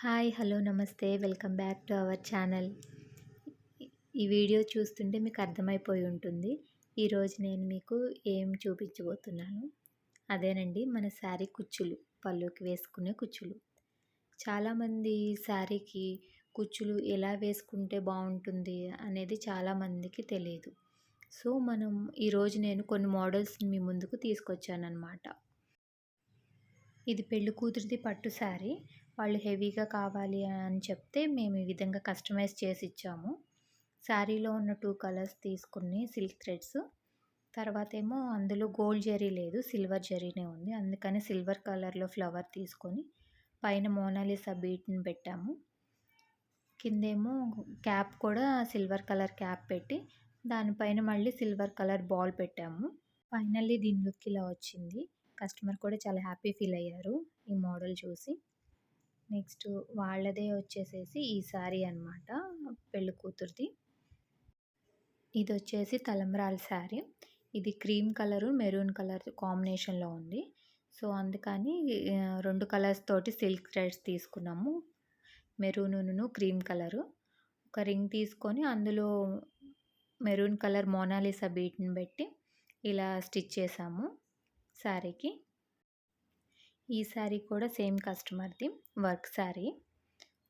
Hi hello నమస్తే. Welcome back to our channel. ఈ video చూస్తుంటే మీకు అర్థమైపోయి ఉంటుంది. ఈరోజు నేను మీకు ఏం చూపించబోతున్నాను? అదేనండి మన శారీ కుచ్చులు పళ్ళుకి వేసుకునే కుచ్చులు. చాలామంది శారీకి కుచ్చులు ఎలా వేసుకుంటే బాగుంటుంది అనేది చాలామందికి తెలియదు. సో మనం ఈరోజు నేను కొన్ని మోడల్స్ని మీ ముందుకు తీసుకొచ్చాను ఇది పెళ్ళి కూతురిది పట్టు శారీ. వాళ్ళు హెవీగా కావాలి అని చెప్తే మేము ఈ విధంగా కస్టమైజ్ చేసి ఇచ్చాము. శారీలో ఉన్న టూ కలర్స్ తీసుకుని సిల్క్ థ్రెడ్స్. తర్వాత ఏమో అందులో గోల్డ్ జరీ లేదు సిల్వర్ జరీనే ఉంది. అందుకని సిల్వర్ కలర్లో ఫ్లవర్ తీసుకొని పైన మోనాలిసా బీట్ని పెట్టాము. కిందేమో క్యాప్ కూడా సిల్వర్ కలర్ క్యాప్ పెట్టి దానిపైన మళ్ళీ సిల్వర్ కలర్ బాల్ పెట్టాము. ఫైనల్లీ దీని లుక్ ఇలా వచ్చింది. కస్టమర్ కూడా చాలా హ్యాపీ ఫీల్ అయ్యారు ఈ మోడల్ చూసి. నెక్స్ట్ వాళ్ళదే వచ్చేసేసి ఈ శారీ అనమాట పెళ్ళి కూతురిది. ఇది వచ్చేసి తలంబ్రాల శారీ ఇది క్రీమ్ కలరు మెరూన్ కలర్ కాంబినేషన్లో ఉంది. సో అందుకని రెండు కలర్స్ తోటి సిల్క్ థ్రెడ్స్ తీసుకున్నాము. Maroon cream colour. ఒక రింగ్ తీసుకొని అందులో మెరూన్ కలర్ మోనాలిసా బీట్ని పెట్టి ఇలా స్టిచ్ చేసాము శారీకి ఈ శారీ కూడా సేమ్ కస్టమర్ది వర్క్ శారీ.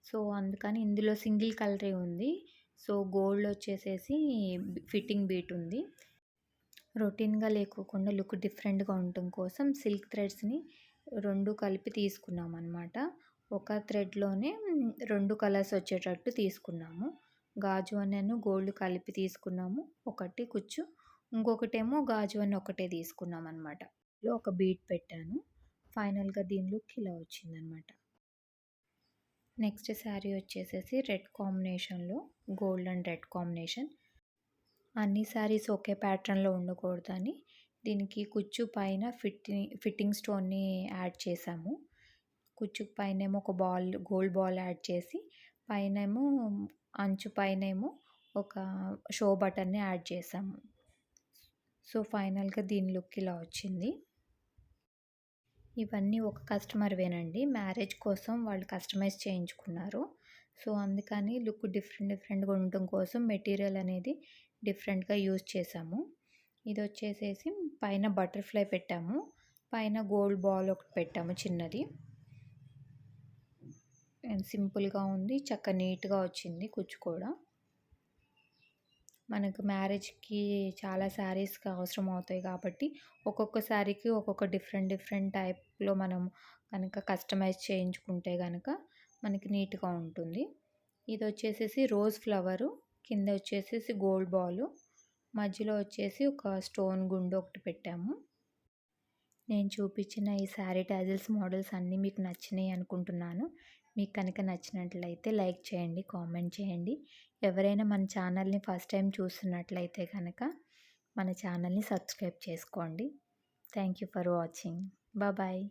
సో అందుకని ఇందులో సింగిల్ కలరే ఉంది. సో గోల్డ్ వచ్చేసేసి ఫిట్టింగ్ బీట్ ఉంది. రొటీన్గా లేకోకుండా లుక్ డిఫరెంట్గా ఉండటం కోసం సిల్క్ థ్రెడ్స్ని రెండు కలిపి తీసుకున్నాం అనమాట ఒక థ్రెడ్లోనే రెండు కలర్స్ వచ్చేటట్టు తీసుకున్నాము. గాజు అన్నను గోల్డ్ కలిపి తీసుకున్నాము. ఒకటి కుచ్చు ఇంకొకటేమో గాజు అని ఒకటే తీసుకున్నాం అనమాట ఒక బీట్ పెట్టాను. ఫైనల్గా దీని లుక్ ఇలా వచ్చిందనమాట నెక్స్ట్ శారీ వచ్చేసేసి రెడ్ కాంబినేషన్లో గోల్డ్ అండ్ రెడ్ కాంబినేషన్. అన్ని శారీస్ ఒకే ప్యాటర్న్లో ఉండకూడదని దీనికి కుచ్చు పైన ఫిట్టింగ్ ఫిట్టింగ్ స్టోన్ని యాడ్ చేసాము కుచ్చు పైన ఏమో ఒక బాల్ గోల్డ్ బాల్ యాడ్ చేసి పైన ఏమో అంచు పైన ఏమో ఒక షో బటన్ని యాడ్ చేసాము సో ఫైనల్గా దీని లుక్ ఇలా వచ్చింది ఇవన్నీ ఒక కస్టమర్వేనండి మ్యారేజ్ కోసం వాళ్ళు కస్టమైజ్ చేయించుకున్నారు. సో అందుకని లుక్ డిఫరెంట్ డిఫరెంట్గా ఉండటం కోసం మెటీరియల్ అనేది డిఫరెంట్గా యూజ్ చేసాము ఇది వచ్చేసేసి పైన బటర్ఫ్లై పెట్టాము. పైన గోల్డ్ బాల్ ఒకటి పెట్టాము చిన్నది. సింపుల్గా ఉంది. చక్క నీట్గా వచ్చింది కుచ్చు కూడా. మనకు మ్యారేజ్కి చాలా శారీస్కి అవసరం అవుతాయి కాబట్టి ఒక్కొక్క శారీకి ఒక్కొక్క డిఫరెంట్ డిఫరెంట్ టైప్లో మనం కనుక కస్టమైజ్ చేయించుకుంటే కనుక మనకి నీట్గా ఉంటుంది. ఇది వచ్చేసేసి రోజ్ ఫ్లవరు కింద వచ్చేసేసి గోల్డ్ బాలు మధ్యలో వచ్చేసి ఒక స్టోన్ గుండు ఒకటి పెట్టాము. నేను చూపించిన ఈ శారీ టాజిల్స్ మోడల్స్ అన్నీ మీకు నచ్చినాయి అనుకుంటున్నాను. మీకు కనుక నచ్చినట్లయితే లైక్ చేయండి కామెంట్ చేయండి. ఎవరైనా మన ఛానల్ని ఫస్ట్ టైం చూస్తున్నట్లయితే కనుక మన ఛానల్ని సబ్స్క్రైబ్ చేసుకోండి. Thank you for watching. Bye